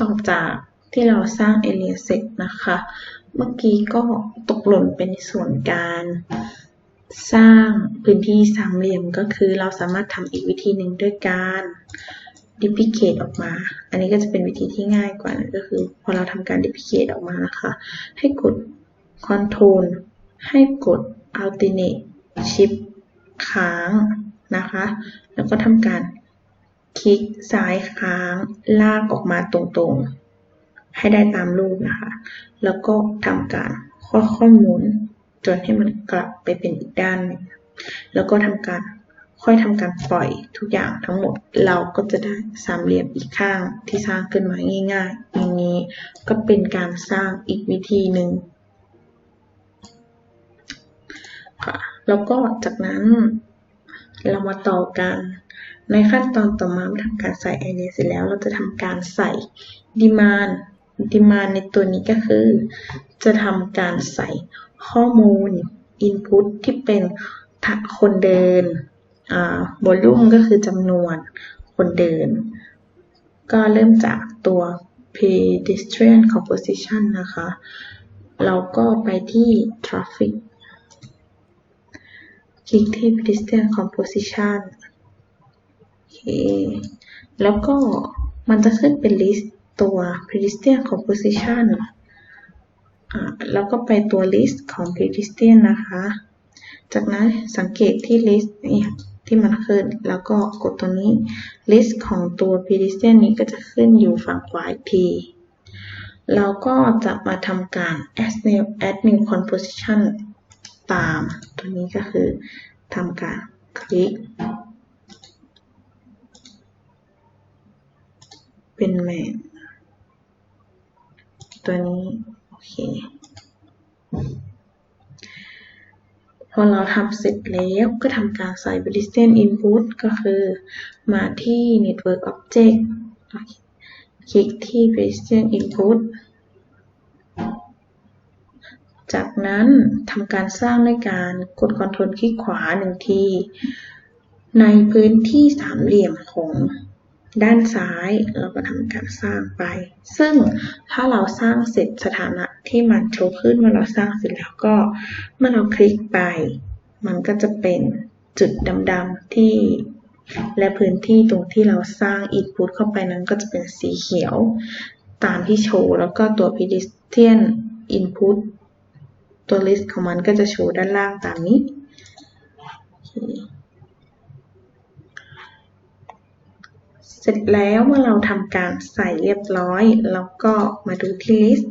ต่อจากที่เราสร้างเอเรียเสร็จนะคะ เมื่อกี้ก็ตกหล่นเป็นส่วนการสร้างพื้นที่สามเหลี่ยมก็คือเราสามารถทำอีกวิธีหนึ่งด้วยการดิพิเคตออกมา อันนี้ก็จะเป็นวิธีที่ง่ายกว่านะก็คือพอเราทำการดิพิเคตออกมานะคะ ให้กด Ctrl ให้กด Alternate Shift ค้างนะคะ แล้วก็ทำการ คลิกซ้ายค้างลากออกมาตรงๆ ให้ได้ตามรูปนะคะ แล้วก็ทำการค่อยๆหมุนจนให้มันกลับไปเป็นอีกด้านนึงแล้วก็ทำการค่อยทำการปล่อยทุกอย่างทั้งหมด เราก็จะได้สามเหลี่ยมอีกข้างที่สร้างขึ้นมาง่ายๆอย่างนี้ก็เป็นการสร้างอีกวิธีหนึ่งค่ะแล้วก็จากนั้น เรามาต่อกัน ในขั้นตอนต่อมาเมื่อทำการใส่ไอเดียเสร็จแล้วเราจะทำการใส่ดีมานดีมานในตัวนี้ก็คือ จะทำการใส่ข้อมูล Input ที่เป็นคนเดินวอลลุ่มก็คือจำนวนคนเดิน ก็เริ่มจากตัว pedestrian composition นะคะ เราก็ไปที่ traffic คลิกที่ Distance Composition โอเค แล้วก็มันจะขึ้นเป็นลิสต์ตัว Predistian Composition แล้วก็ไปตัวลิสต์ของ Predistian นะคะ จากนั้นสังเกตที่ list นี่ที่มันขึ้น แล้วก็กดตัวนี้ลิสต์ของตัว Predistian นี้ก็จะขึ้นอยู่ฝั่งขวาอีกทีเราก็จะมาทำการ add new add new composition ตาม ตัวนี้ก็คือทำการคลิก เป็นแมนตัวนี้ โอเคพอเราทำเสร็จแล้วก็ทำการใส่ Boolean input ก็คือมาที่ network object คลิกที่ Boolean input จากนั้นทำการสร้างด้วยการกดคอนโทรลคลิกขวาหนึ่งที ในพื้นที่สามเหลี่ยมของด้านซ้ายเราก็ทำการสร้างไป ซึ่งถ้าเราสร้างเสร็จสถานะที่มันโชว์ขึ้นเมื่อเราสร้างเสร็จแล้วก็เมื่อเราคลิกไป มันก็จะเป็นจุดดำๆที่ และพื้นที่ตรงที่เราสร้าง input เข้าไปนั้นก็จะเป็นสีเขียว ตามที่โชว์แล้วก็ตัว pedestrian input ตัว list ของมันก็จะโชว์ด้านล่างตามนี้ เสร็จแล้วเมื่อเราทำการใส่เรียบร้อยแล้วก็มาดูที่ list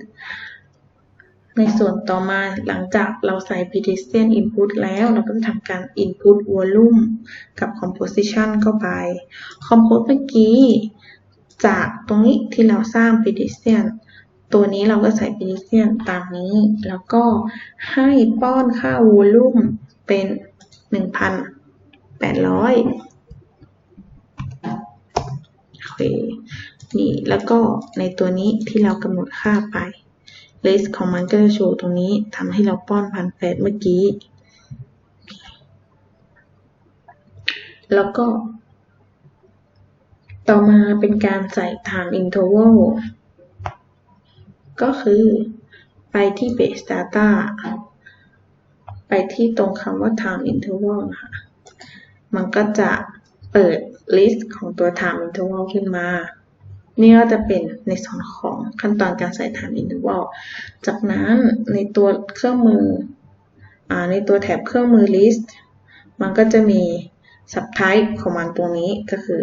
ในส่วนต่อมาหลังจากเราใส่ pedestrian input แล้วเราก็จะทำการ input volume กับ composition เข้าไป compose เมื่อกี้จากตรงนี้ที่เราสร้าง pedestrian ตัวนี้เราก็ใส่ pedestrian ตามนี้ แล้วก็ให้ป้อนค่า volume เป็น 1,800โอเคนี่แล้วก็ในตัวนี้ที่เรากำหนดค่าไป list ของมันก็จะโชว์ตรงนี้ทำให้เราป้อนพันแปดเมื่อกี้ แล้วก็ ต่อมาเป็นการใส่ time interval ก็คือไปที่ base data ไปที่ตรงคำว่า time interval ค่ะมันก็จะเปิด list ของตัว time interval ขึ้นมา นี่ก็จะเป็นในส่วนของขั้นตอนการใส่ time interval จากนั้นในตัวเครื่องมืออในตัวแถบเครื่องมือ list มันก็จะมี subtype ของมันตรงนี้ก็คือ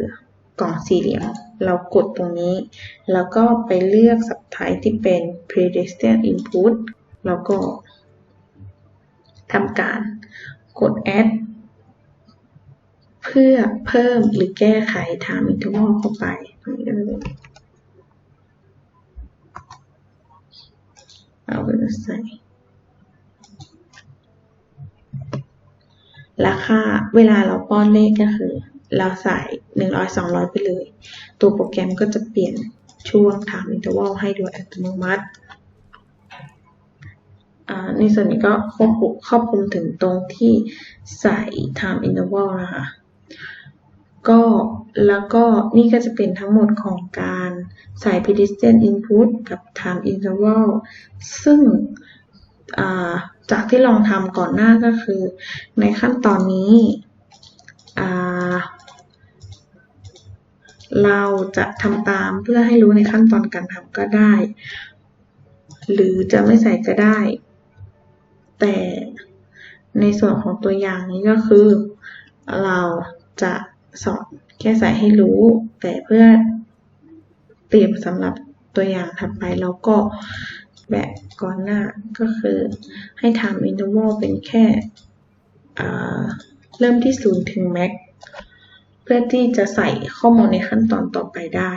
กล่องสี่เหลี่ยม เรากดตรงนี้ แล้วก็ไปเลือก subtype ที่เป็น pedestrian input แล้วก็ทำการกด add เพื่อเพิ่มหรือแก้ไข time interval เข้าไปตรงนี้ก็เลยเอาไปใส่ราคาเวลาเราป้อนเลขก็คือ เราใส่หนึ่งร้อยสองร้อยไปเลย ตัวโปรแกรมก็จะเปลี่ยนช่วง time interval ให้โดยอัตโนมัติในส่วนนี้ก็ครอบคลุมครอบคลุมถึงตรงที่ใส่ time interval นะคะก็แล้วก็นี่ก็จะเป็นทั้งหมดของการใส่ pedestrian input กับ time interval ซึ่งอ่าจากที่ลองทำก่อนหน้าก็คือ ในขั้นตอนนี้อ่า เราจะทำตามเพื่อให้รู้ในขั้นตอนการทำก็ได้ หรือจะไม่ใส่ก็ได้ แต่ในส่วนของตัวอย่างนี้ก็คือ เราจะสอนแค่ใส่ให้รู้ แต่เพื่อเตรียมสำหรับตัวอย่างถัดไปแล้วก็แบบก่อนหน้าก็คือให้ time interval เป็นแค่เริ่มที่0ถึง max เพื่อที่จะใส่ข้อมูลในขั้นตอนต่อไปได้